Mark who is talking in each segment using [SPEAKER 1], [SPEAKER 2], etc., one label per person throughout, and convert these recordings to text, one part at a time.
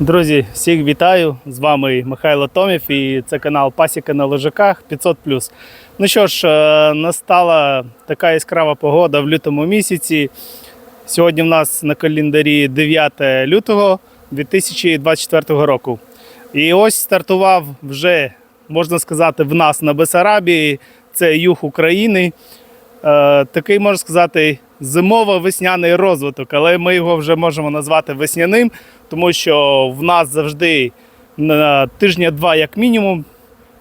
[SPEAKER 1] Друзі, всіх вітаю! З вами Михайло Томів і це канал Пасіка на лежаках 500. Ну що ж, е, настала така яскрава погода в лютому місяці. Сьогодні в нас на календарі 9 лютого 2024 року. І ось стартував вже, можна сказати, в нас на Бесарабії, це юг України. Е, такий, можна сказати, зимово-весняний розвиток, але ми його вже можемо назвати весняним, тому що в нас завжди на тижня-два, як мінімум,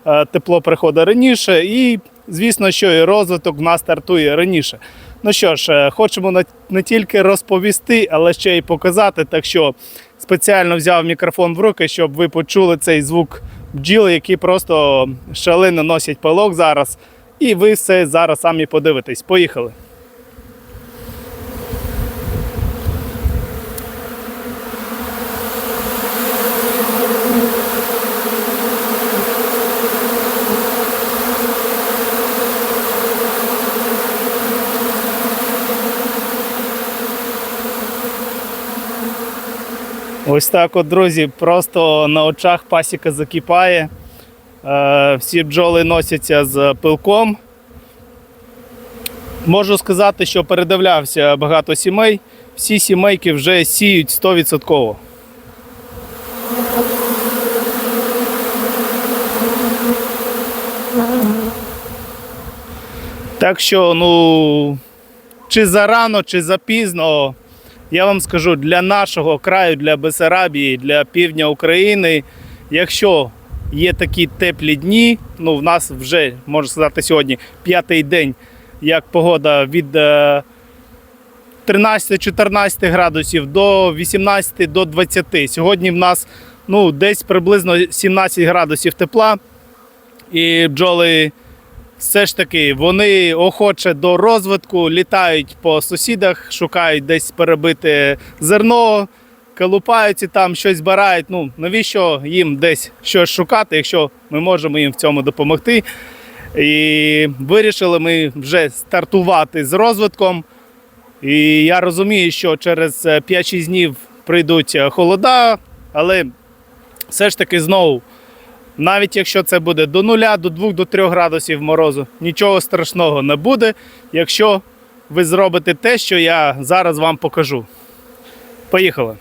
[SPEAKER 1] е, тепло приходить раніше, і звісно, що і розвиток в нас стартує раніше. Ну що ж, е, хочемо не тільки розповісти, але ще й показати. Так що спеціально взяв мікрофон в руки, щоб ви почули цей звук бджіл, які просто шалено носять пилок зараз. І ви все зараз самі подивитесь. Поїхали. Ось так, от, друзі, просто на очах пасіка закипає. Е, Всі бджоли носяться з пилком. Можу сказати, що передивлявся багато сімей. Всі сімейки вже сіють 100%. Так що, ну, чи зарано, чи запізно, я вам скажу, для нашого краю, для Бесарабії, для півдня України, якщо є такі теплі дні, ну в нас вже можна сказати сьогодні п'ятий день, як погода від е, 13-14 градусів до 18 до 20. Сьогодні в нас ну, десь приблизно 17 градусів тепла. І бджоли все ж таки вони охоче до розвитку, літають по сусідах, шукають десь перебити зерно, колупаються там, щось збирають. Ну навіщо їм десь щось шукати, якщо ми можемо їм в цьому допомогти. І вирішили ми вже стартувати з розвитком. І я розумію, що через е, 5-6 днів прийдуть е, холода, але все ж таки знову навіть якщо це буде до 0, до 2, до 3 градусів морозу, нічого страшного не буде, якщо ви зробите те, що я зараз вам покажу. Поїхали.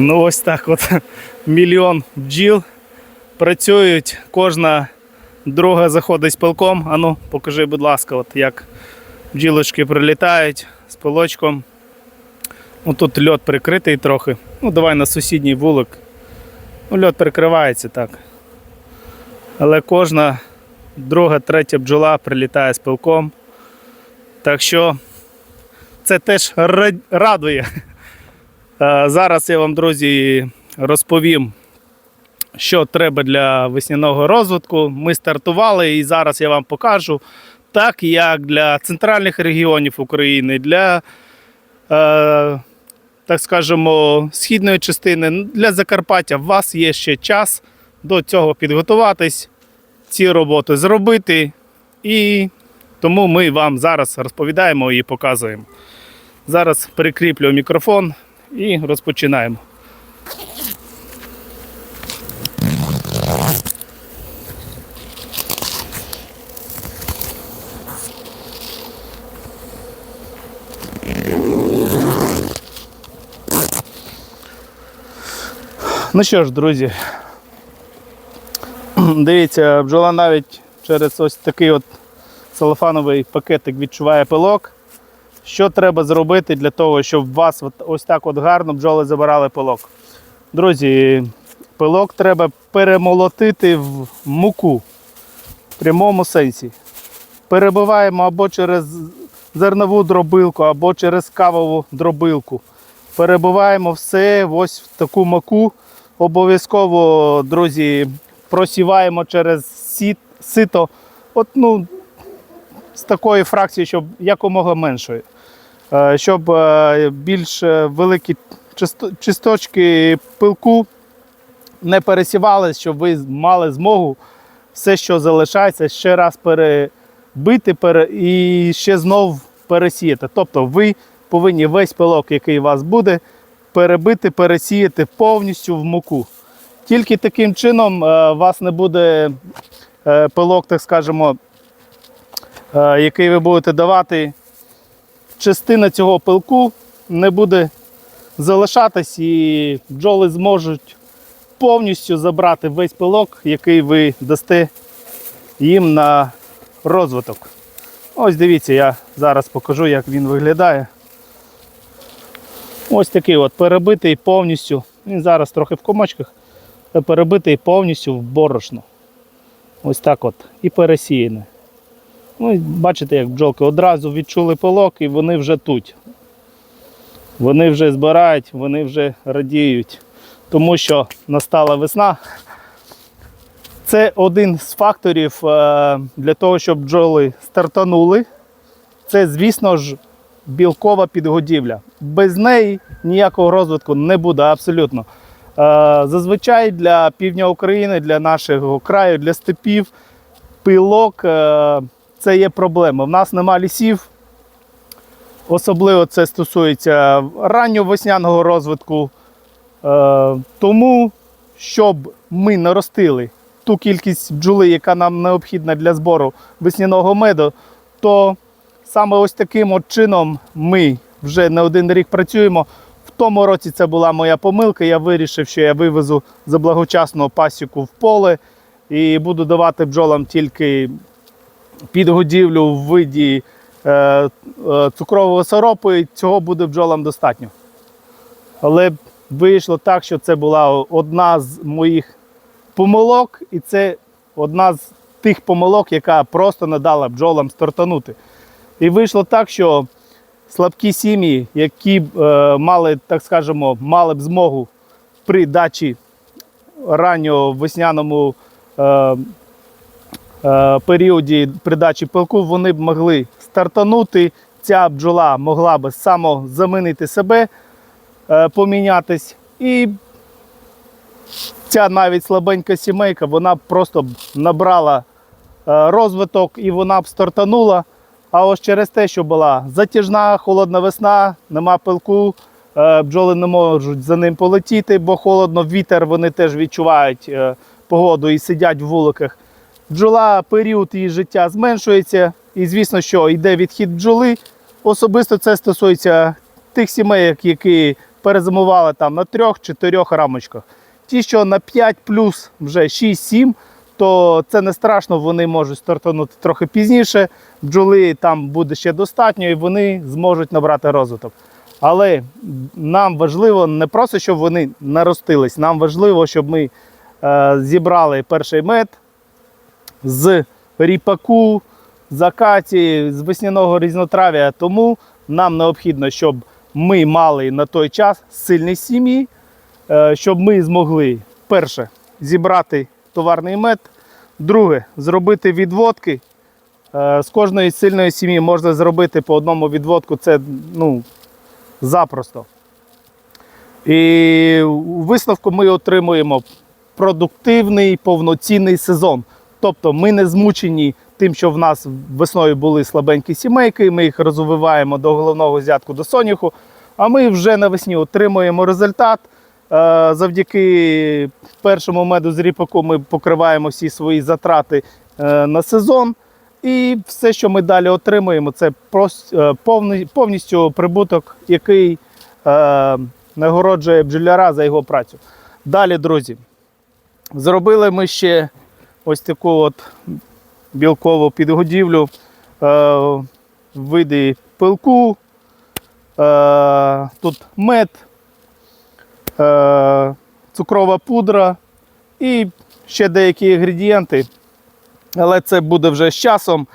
[SPEAKER 1] Ну, ось так от мільйон бджіл працюють, кожна друга заходить з пилком. Ану, покажи, будь ласка, от як бджілочки прилітають з пилочком. Ну, тут льот прикритий трохи. Ну, давай на сусідній вулик. Ну, льот прикривається так. Але кожна друга, третя бджола прилітає з пилком. Так що це теж радує. Е, Зараз я вам, друзі, розповім, що треба для весняного розвитку. Ми стартували і зараз я вам покажу, так як для центральних регіонів України, для, е, так скажемо, східної частини, для Закарпаття. У вас є ще час до цього підготуватись, ці роботи зробити. І тому ми вам зараз розповідаємо і показуємо. Зараз прикріплю мікрофон і розпочинаємо. Ну що ж, друзі, дивіться, бджола навіть через ось такий от целофановий пакетик відчуває пилок. Що треба зробити для того, щоб вас ось так от гарно бджоли забирали пилок? Друзі, пилок треба перемолотити в муку в прямому сенсі. Перебиваємо або через зернову дробилку, або через кавову дробилку. Перебиваємо все ось в таку муку. Обов'язково, друзі, просіваємо через сіт, сито. От, ну, з такої фракції, щоб якомога меншої. Е, щоб е, більш е, великі чисто- чисточки пилку не пересівались, щоб ви мали змогу все, що залишається, ще раз перебити і ще знов пересіяти. Тобто ви повинні весь пилок, який у вас буде, перебити, пересіяти повністю в муку. Тільки таким чином у вас не буде пилок, так скажемо, який ви будете давати. Частина цього пилку не буде залишатись, і бджоли зможуть повністю забрати весь пилок, який ви дасте їм на розвиток. Ось дивіться, я зараз покажу, як він виглядає. Ось такий от перебитий повністю. Він зараз трохи в комочках, перебитий повністю в борошно. Ось так от. І пересіяне. Ну, бачите, як бджолки одразу відчули пилок і вони вже тут. Вони вже збирають, вони вже радіють, тому що настала весна. Це один з факторів е, для того, щоб бджоли стартанули. Це, звісно ж, білкова підгодівля. Без неї ніякого розвитку не буде абсолютно. Е, Зазвичай для півдня України, для нашого краю, для степів пилок е, це є проблема. В нас нема лісів. Особливо це стосується ранньовесняного розвитку. Е, Тому, щоб ми наростили ту кількість бджоли, яка нам необхідна для збору весняного меду, то саме ось таким от чином ми вже не один рік працюємо. В тому році це була моя помилка. Я вирішив, що я вивезу заблагочасну пасіку в поле і буду давати бджолам тільки підгодівлю в виді е, е, цукрового сиропу, і цього буде бджолам достатньо. Але вийшло так, що це була одна з моїх помилок, і це одна з тих помилок, яка просто не дала бджолам стартанути. І вийшло так, що слабкі сім'ї, які е, мали, так скажемо, мали б змогу при дачі ранньо весняному е, періоді придачі пилку, вони б могли стартанути. Ця бджола могла би самозамінити себе, е, помінятись. І ця навіть слабенька сімейка, вона б просто б набрала е, розвиток і вона б стартанула. А ось через те, що була затяжна, холодна весна, нема пилку, е, бджоли не можуть за ним полетіти, бо холодно, вітер, вони теж відчувають е, погоду і сидять в вуликах. Бджола, період її життя зменшується, і звісно, що йде відхід бджоли. Особисто це стосується тих сімей, які перезимували там на трьох-чотирьох рамочках. Ті, що на 5 плюс вже 6-7, то це не страшно, вони можуть стартанути трохи пізніше. Бджоли там буде ще достатньо, і вони зможуть набрати розвиток. Але нам важливо не просто, щоб вони наростились, нам важливо, щоб ми е, зібрали перший мед з ріпаку, з акації, з весняного різнотрав'я. Тому нам необхідно, щоб ми мали на той час сильні сім'ї, е, щоб ми змогли перше зібрати товарний мед, друге зробити відводки. Е, З кожної сильної сім'ї можна зробити по одному відводку, це ну, запросто. І у висновку ми отримуємо продуктивний повноцінний сезон. Тобто ми не змучені тим, що в нас весною були слабенькі сімейки, ми їх розвиваємо до головного зятку до соняху, а ми вже навесні отримуємо результат. Е, Завдяки першому меду з ріпаку ми покриваємо всі свої затрати е, на сезон. І все, що ми далі отримуємо, це е, повністю прибуток, який нагороджує бджоляра за його працю. Далі, друзі, зробили ми ще ось таку от білкову підгодівлю е, в виді пилку. Е, тут мед, е, цукрова пудра і ще деякі інгредієнти. Але це буде вже з часом.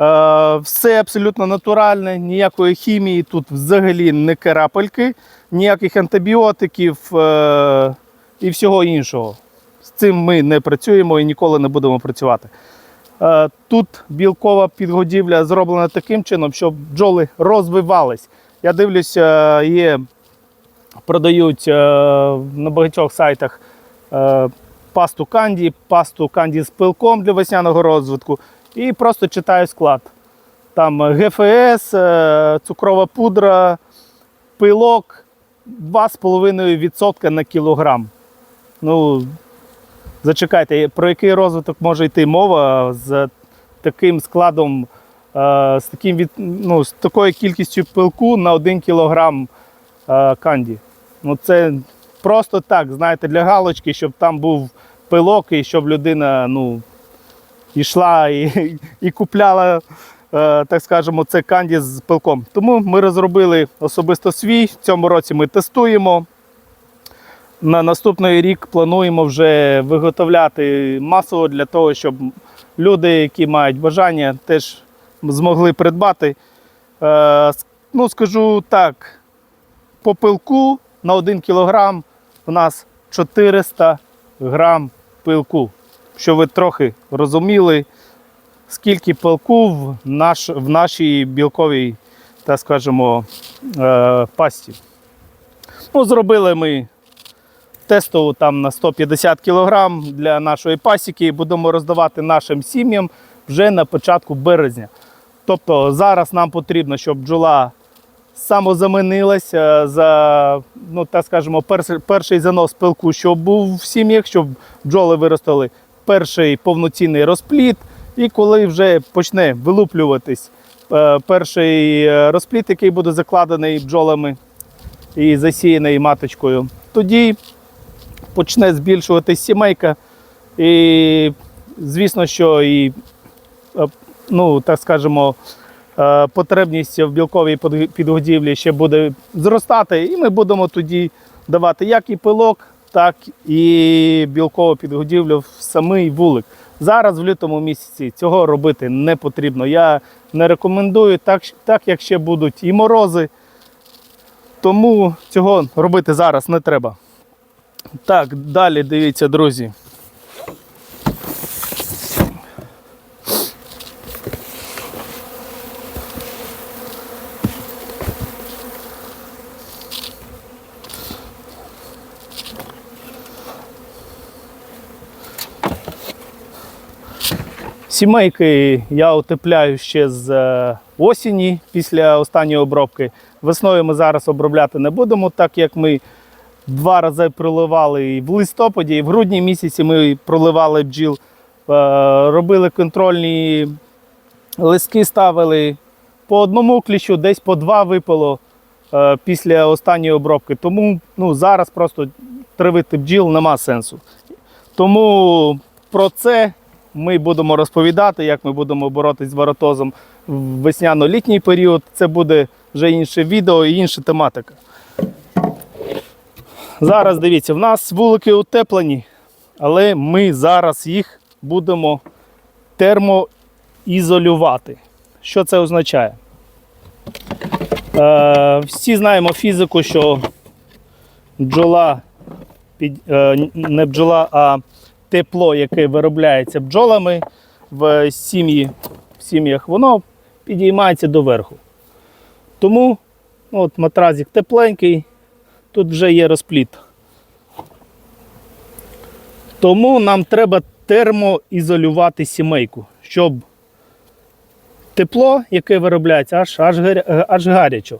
[SPEAKER 1] Е, все абсолютно натуральне, ніякої хімії, тут взагалі не карапельки, ніяких антибіотиків е, і всього іншого. З цим ми не працюємо і ніколи не будемо працювати. Е, Тут білкова підгодівля зроблена таким чином, щоб бджоли розвивались. Я дивлюсь, е, є, продають е, на багатьох сайтах пасту канді, пасту канді з пилком для весняного розвитку. І просто читаю склад. Там ГФС, цукрова пудра, пилок 2,5% на кілограм. Ну, зачекайте, про який розвиток може йти мова з таким складом, е, з, таким ну, з такою кількістю пилку на 1 кілограм е, канді. Ну, це просто так, знаєте, для галочки, щоб там був пилок і щоб людина ну, йшла і, і купляла, е, так скажемо, це канді з пилком. Тому ми розробили особисто свій. В цьому році ми тестуємо. На наступний рік плануємо вже виготовляти масово для того, щоб люди, які мають бажання, теж змогли придбати. Е, ну, скажу так, по пилку на 1 кілограм у нас 400 грам пилку. Щоб ви трохи розуміли, скільки пилку в, наш, в нашій білковій, так скажемо, е, пасті. Ну, зробили ми тестову там на 150 кг для нашої пасіки. Будемо роздавати нашим сім'ям вже на початку березня. Тобто зараз нам потрібно, щоб бджола самозамінилася за, ну так скажемо, перший, занос пилку, щоб був в сім'ях, щоб бджоли виростали перший повноцінний розплід. І коли вже почне вилуплюватись е, перший е, розплід, який буде закладений бджолами і засіяний маточкою, тоді почне збільшуватись сімейка. І звісно, що і е, ну, так скажемо, е, потребність в білковій підгодівлі ще буде зростати, і ми будемо тоді давати як і пилок, так і білкову підгодівлю в самий вулик. Зараз в лютому місяці цього робити не потрібно. Я не рекомендую, так, так як ще будуть і морози. Тому цього робити зараз не треба. Так, далі дивіться, друзі. Сімейки я утепляю ще з е, осені після останньої обробки. Весною ми зараз обробляти не будемо, так як ми два рази проливали і в листопаді, і в грудні місяці ми проливали бджіл, е, робили контрольні листки, ставили по одному кліщу, десь по два випало е, після останньої обробки. Тому ну, зараз просто травити бджіл нема сенсу. Тому про це ми будемо розповідати, як ми будемо боротися з варотозом в весняно-літній період. Це буде вже інше відео і інша тематика. Зараз дивіться, в нас вулики утеплені, але ми зараз їх будемо термоізолювати. Що це означає? Е, всі знаємо фізику, що бджола, під, е, не бджола, а тепло, яке виробляється бджолами в сім'ї, в сім'ях, воно підіймається доверху. Тому ну, от матразик тепленький, тут вже є розпліт. Тому нам треба термоізолювати сімейку, щоб тепло, яке виробляється, аж, аж, гаря- аж гарячо.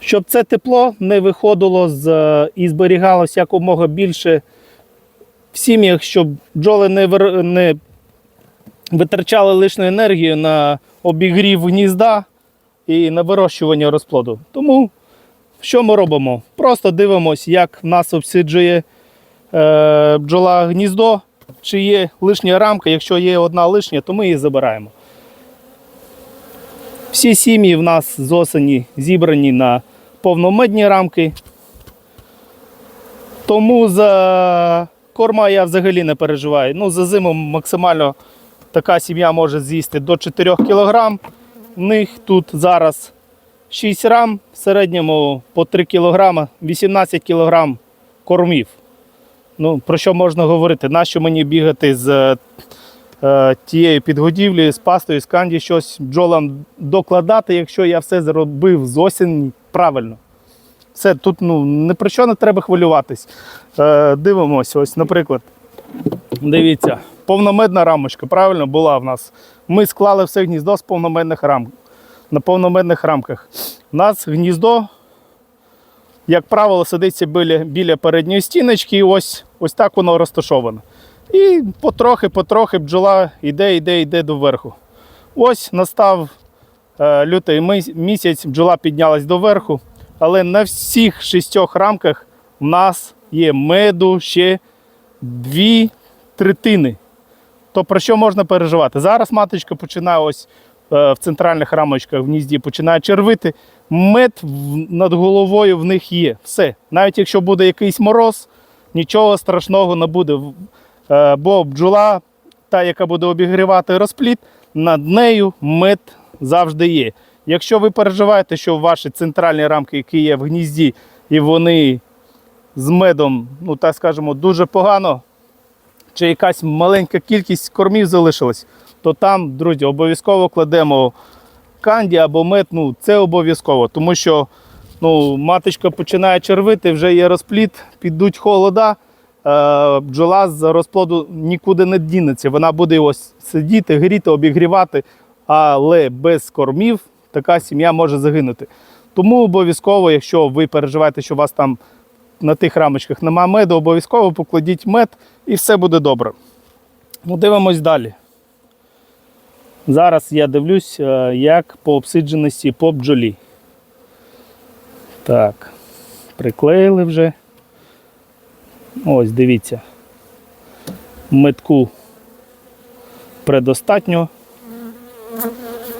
[SPEAKER 1] Щоб це тепло не виходило з, е, і зберігалося якомога більше в сім'ях, щоб бджоли не, вир- не витрачали лишню енергію на обігрів гнізда і на вирощування розплоду. Тому що ми робимо? Просто дивимося, як в нас обсиджує е, бджола гніздо, чи є лишня рамка. Якщо є одна лишня, то ми її забираємо. Всі сім'ї в нас з осені зібрані на повномедні рамки. Тому за корма я взагалі не переживаю. Ну, за зиму максимально така сім'я може з'їсти до 4 кг. В них тут зараз 6 рам, в середньому по 3 кг, 18 кг кормів. Ну, про що можна говорити? Нащо мені бігати з е, тією підгодівлею, з пастою, з канді щось бджолам докладати, якщо я все зробив з осені правильно. Все, тут ну, ні про що не треба хвилюватись. Е, дивимося, ось, наприклад, дивіться, повномедна рамочка, правильно була в нас. Ми склали все гніздо з повномедних рам, на повномедних рамках. У нас гніздо, як правило, сидиться біля, біля передньої стіночки, і ось, ось так воно розташовано. І потрохи-потрохи бджола йде, йде, йде доверху. Ось настав е, лютий місяць, бджола піднялась доверху, але на всіх шістьох рамках в нас є меду ще дві третини. То про що можна переживати? Зараз маточка починає ось в центральних рамочках в гнізді починає червити. Мед над головою в них є. Все. Навіть якщо буде якийсь мороз, нічого страшного не буде. Е, Бо бджола, та, яка буде обігрівати розпліт, над нею мед завжди є. Якщо ви переживаєте, що ваші центральні рамки, які є в гнізді, і вони з медом, ну так скажемо, дуже погано, чи якась маленька кількість кормів залишилась, то там, друзі, обов'язково кладемо канді або мед, ну це обов'язково, тому що ну, маточка починає червити, вже є розпліт, підуть холода, е, бджола з розплоду нікуди не дінеться. Вона буде ось сидіти, гріти, обігрівати, але без кормів така сім'я може загинути. Тому обов'язково, якщо ви переживаєте, що у вас там на тих рамочках нема меду, обов'язково покладіть мед і все буде добре. Ну, дивимось далі. Зараз я дивлюсь, е, як по обсидженості по бджолі. Так, приклеїли вже. Ось, дивіться. Метку предостатньо.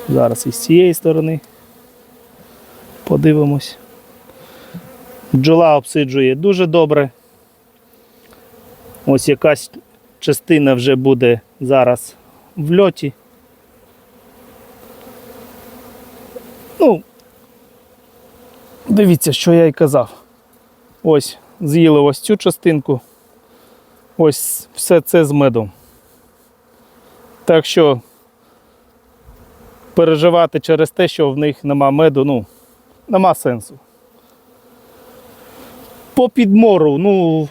[SPEAKER 1] Зараз із цієї сторони подивимось. Бджола обсиджує дуже добре. Ось якась частина вже буде зараз в льоті. Дивіться, що я й казав. Ось, з'їли ось цю частинку. Ось все це з медом. Так що переживати через те, що в них нема меду, ну, нема сенсу. По підмору, ну,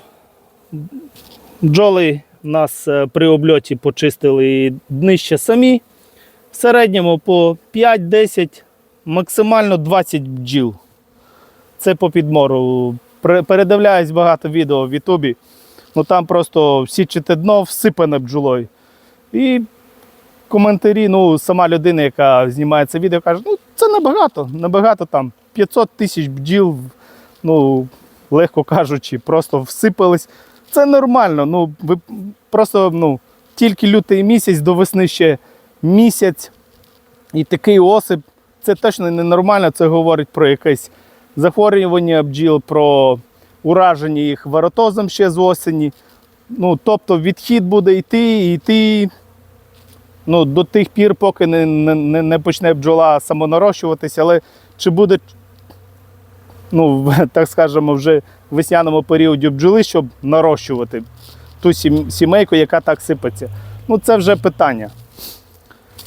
[SPEAKER 1] бджоли нас е, при обльоті почистили днище самі. В середньому по 5-10, максимально 20 бджіл. Це по підмору. Передивляюсь багато відео в Ютубі. Ну там просто січите дно всипане бджолою. І коментарі, ну, сама людина, яка знімає це відео, каже, ну це небагато, небагато там 500 тисяч бджіл, ну, легко кажучи, просто всипались. Це нормально. Ну, ви просто ну, тільки лютий місяць до весни ще місяць. І такий осип, це точно ненормально, це говорить про якесь захворювання бджіл, про ураження їх варотозом ще з осені. Ну, тобто відхід буде йти і йти ну, до тих пір, поки не, не- не почне бджола самонарощуватися, але чи буде, ну, так скажемо, вже в весняному періоді бджоли, щоб нарощувати ту сімейку, яка так сипеться. Ну, це вже питання.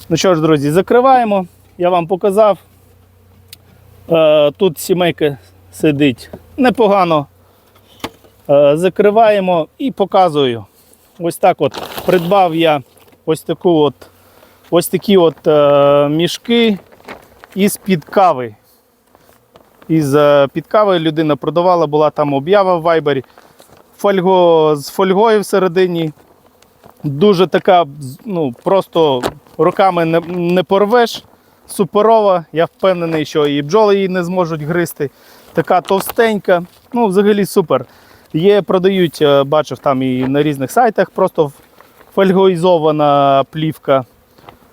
[SPEAKER 1] Ну що ж, друзі, закриваємо. Я вам показав. Е, тут сімейка сидить непогано. Е, закриваємо і показую. Ось так от придбав я ось таку от, ось такі от е, мішки із-під кави. Із під кави людина продавала, була там об'ява в Вайбері. Фольго, з фольгою всередині. Дуже така, ну, просто руками не, не порвеш. Суперова. Я впевнений, що і бджоли її не зможуть гризти. Така товстенька. Ну, взагалі супер. Є, продають, е, бачив там і на різних сайтах, просто фольгоїзована плівка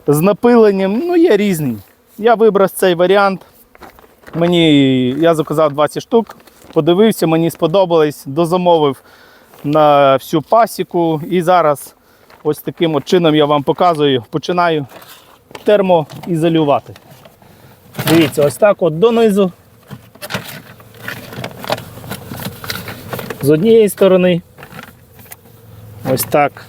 [SPEAKER 1] з напиленням. Ну, є різні. Я вибрав цей варіант. Мені, я заказав 20 штук, подивився, мені сподобалось, дозамовив на всю пасіку. І зараз ось таким от чином я вам показую, починаю термоізолювати. Дивіться, ось так от донизу. З однієї сторони. Ось так.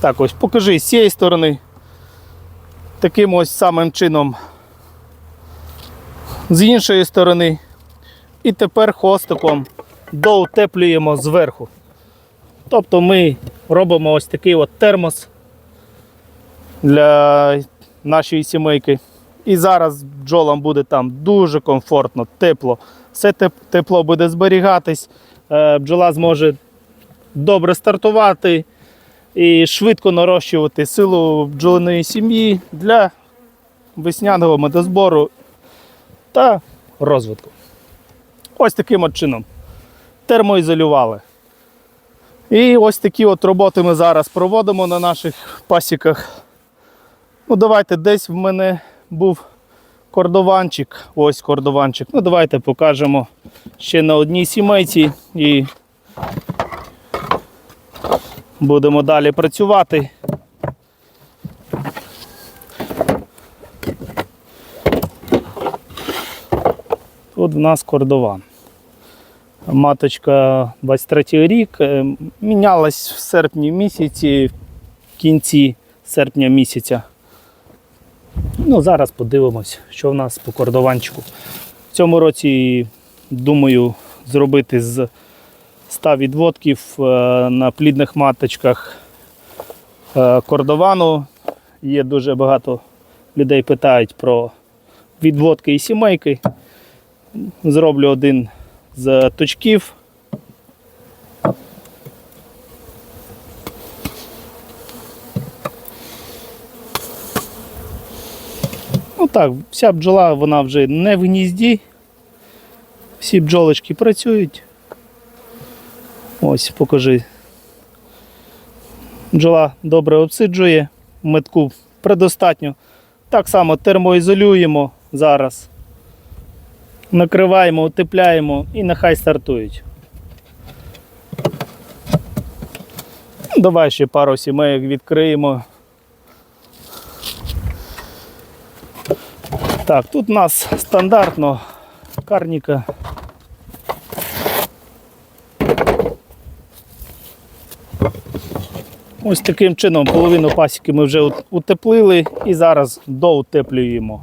[SPEAKER 1] Так ось. Покажи з цієї сторони. Таким ось самим чином. З іншої сторони. І тепер хвостиком доутеплюємо зверху. Тобто ми робимо ось такий от термос для нашої сімейки. І зараз бджолам буде там дуже комфортно, тепло. Все тепло буде зберігатись, е, бджола зможе добре стартувати і швидко нарощувати силу бджолиної сім'ї для весняного медозбору та розвитку. Ось таким от чином. Термоізолювали. І ось такі от роботи ми зараз проводимо на наших пасіках. Ну, давайте десь в мене був кордованчик. Ось кордованчик. Ну, давайте покажемо ще на одній сімейці і будемо далі працювати. Тут в нас кордован. Маточка 23 рік. е, Мінялась в серпні місяці, в кінці серпня місяця. Ну, зараз подивимось, що в нас по кордованчику. В цьому році, думаю, зробити з 100 відводків е, на плідних маточках е, кордовану. Є дуже багато людей питають про відводки і сімейки. Зроблю один з точків. Ну так, вся бджола вона вже не в гнізді. Всі бджолочки працюють. Ось, покажи. Бджола добре обсиджує, метку предостатньо. Так само термоізолюємо зараз. Накриваємо, утепляємо і нехай стартують. Давай ще пару сімейок відкриємо. Так, тут у нас стандартно карніка. Ось таким чином половину пасіки ми вже утеплили і зараз доутеплюємо.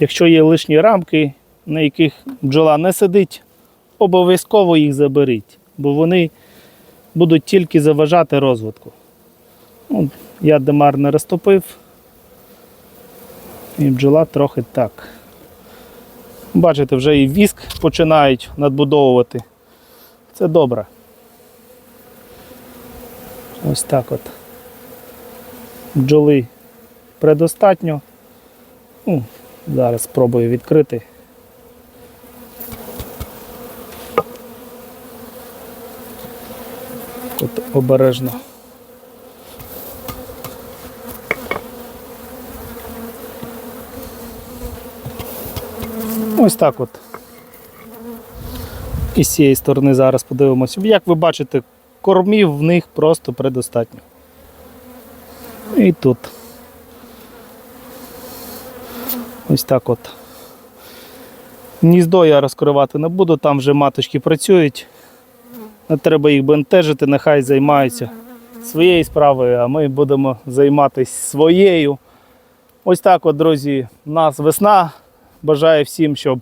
[SPEAKER 1] Якщо є лишні рамки, на яких бджола не сидить, обов'язково їх заберіть, бо вони будуть тільки заважати розвитку. Ну, я демар не розтопив, і бджола трохи так. Бачите, вже і віск починають надбудовувати. Це добре. Ось так от. Бджоли предостатньо. Ну, зараз спробую відкрити. Тут обережно. Ось так от. І з цієї сторони зараз подивимося. Як ви бачите, кормів в них просто предостатньо. І тут. Ось так от. Гніздо я розкривати не буду, там вже маточки працюють. Не треба їх бентежити, нехай займаються своєю справою, а ми будемо займатися своєю. Ось так от, друзі, у нас весна. Бажаю всім, щоб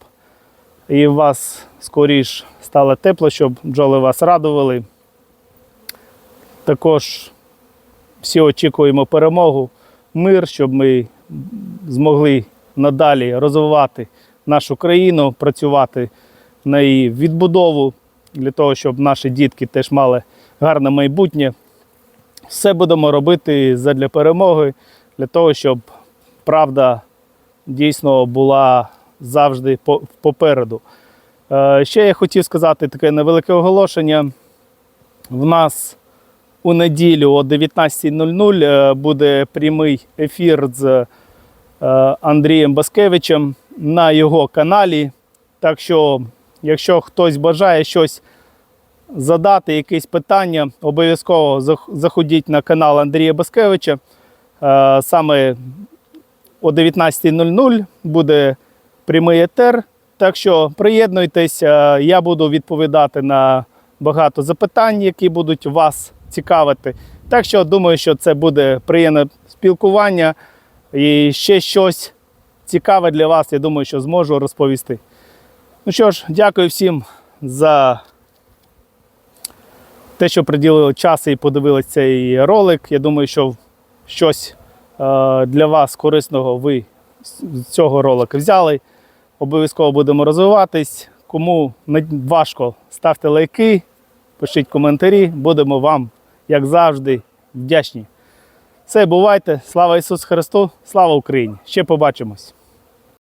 [SPEAKER 1] і у вас скоріш стало тепло, щоб бджоли вас радували. Також всі очікуємо перемогу, мир, щоб ми змогли надалі розвивати нашу країну, працювати на її відбудову, для того, щоб наші дітки теж мали гарне майбутнє. Все будемо робити задля перемоги, для того, щоб правда дійсно була завжди попереду. Е, Ще я хотів сказати таке невелике оголошення. В нас у неділю о 19.00 е, буде прямий ефір з е, Андрієм Баскевичем на його каналі. Так що, якщо хтось бажає щось задати, якесь питання, обов'язково заходіть на канал Андрія Баскевича. Саме о 19.00 буде прямий етер. Так що приєднуйтесь, е, я буду відповідати на багато запитань, які будуть вас цікавити. Так що думаю, що це буде приємне спілкування і ще щось цікаве для вас, я думаю, що зможу розповісти. Ну що ж, дякую всім за те, що приділили час і подивилися цей ролик. Я думаю, що щось для вас корисного ви з цього ролика взяли. Обов'язково будемо розвиватись. Кому важко, ставте лайки, пишіть коментарі. Будемо вам, як завжди, вдячні. Все, бувайте. Слава Ісусу Христу, слава Україні! Ще побачимось!